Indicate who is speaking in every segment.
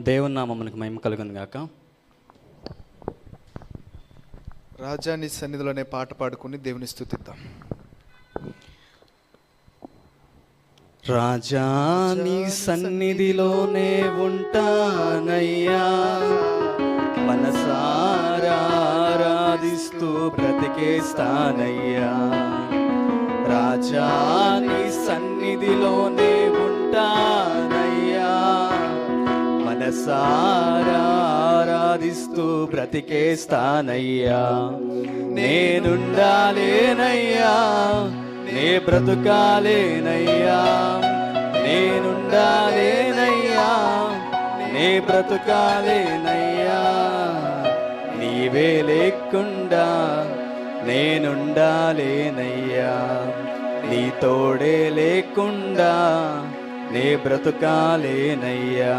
Speaker 1: దేవుని నామమునకు మహిమ కలుగును గాక.
Speaker 2: రాజా నీ సన్నిధిలోనే పాట పాడుకుని దేవుని స్థుతిద్దాం.
Speaker 1: రాజా నీ సన్నిధిలోనే ఉంటానయ్యా. మనసారా ఆరాధిస్తూ బ్రతికేస్తానయ్యా. రాజా నీ మనసారాధిస్తూ బ్రతికేస్తానయ్యా నేనుండాలేనయ్యా. నే బ్రతుకాలేనయ్యా. నేనుండాలేనయ్యా. నే బ్రతుకాలేనయ్యా. నీవే లేకుండా నేనుండాలేనయ్యా. నీ తోడే లేకుండా నే బ్రతుకాలేనయ్యా.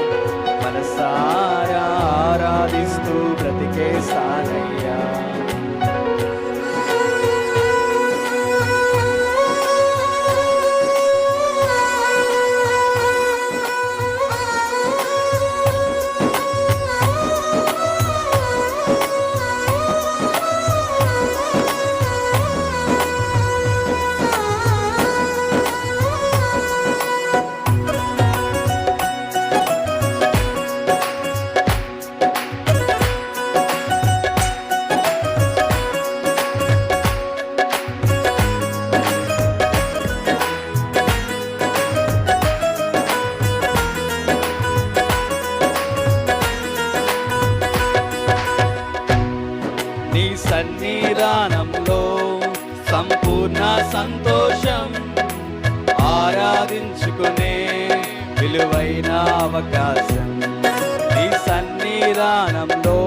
Speaker 1: మనసారా నీ సన్నిధానంలో సంపూర్ణ సంతోషం ఆరాధించుకునే విలువైన అవకాశం. నీ సన్నిధానంలో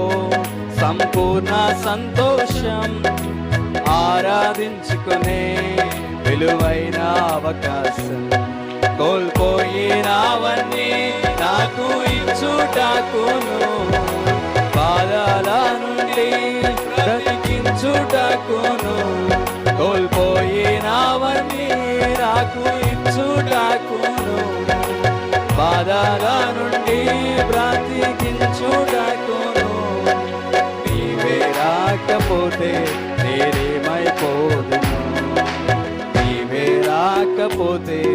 Speaker 1: సంపూర్ణ సంతోషం ఆరాధించుకునే విలువైన అవకాశం. కోల్పోయినావన్నీ నాకు ఇచ్చుటాకును. బాధల నుండి బ్రతికించుటకును. కోల్పోయినవన్నీ నాకు ఇచ్చుటకును. బాధల నుండి బ్రతికించుటకును. నీవే రాకపోతే నేనేమైపోదును. నీవే రాకపోతే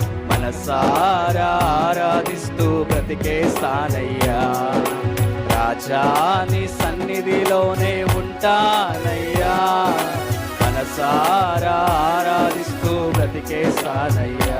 Speaker 1: మనసారా ఆరాధిస్తూ బ్రతికేస్తానయ్యా రాజాని సన్నిధిలోనే ఉంటానయ్యా. మనసారా ఆరాధిస్తూ బ్రతికేస్తానయ్యా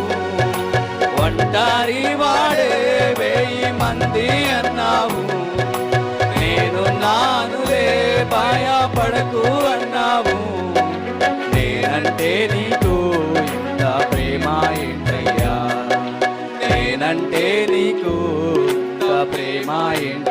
Speaker 1: ఒంటారి వాడే వెయ్యి మంది అన్నావు. నేను నానులే భయపడకు అన్నావు. నేనంటే నీకు ఇంత ప్రేమ ఏంటయ్యా? నేనంటే నీకు ఇంత ప్రేమ ఏంటి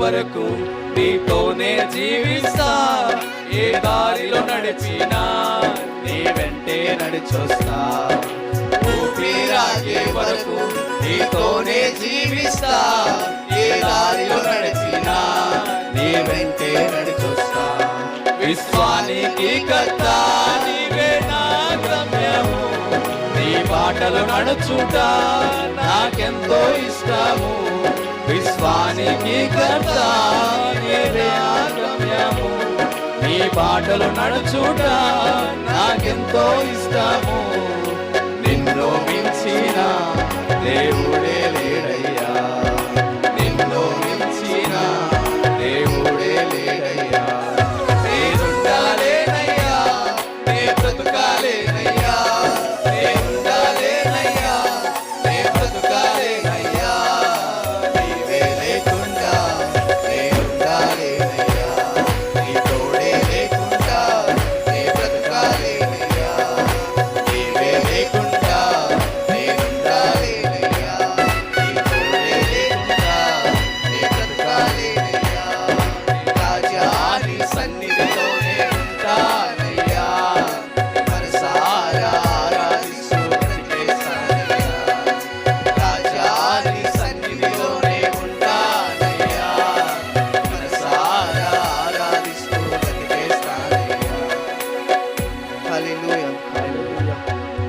Speaker 1: వరకు నీతోనే జీవిస్తా. ఏ దారిలో నడిచినా నీ వెంటే నడిచొస్తా. ఊపిరాగే వరకు నీతోనే జీవిస్తా. ఏ దారిలో నడిచినా నీ వెంటే నడిచొస్తా. విశ్వానికి కర్తా నీవే నా గమ్యము. నీ బాటలు నడుచుట నాకెంతో ఇష్టము. విశ్వానికి కర్త గమ్యము నీ బాటలు నడుచుట నాకెంతో ఇష్టము. నిన్ను మించిన దేవుడే లేడయ్యా.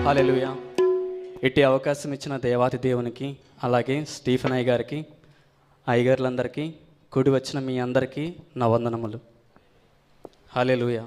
Speaker 3: హాలెలుయా ఇట్టి అవకాశం ఇచ్చిన దేవాతి దేవునికి అలాగే స్టీఫెన్ అయ్య గారికి అయ్యగారులందరికీ కూడి వచ్చిన మీ అందరికీ నా వందనములు. హాలెలుయా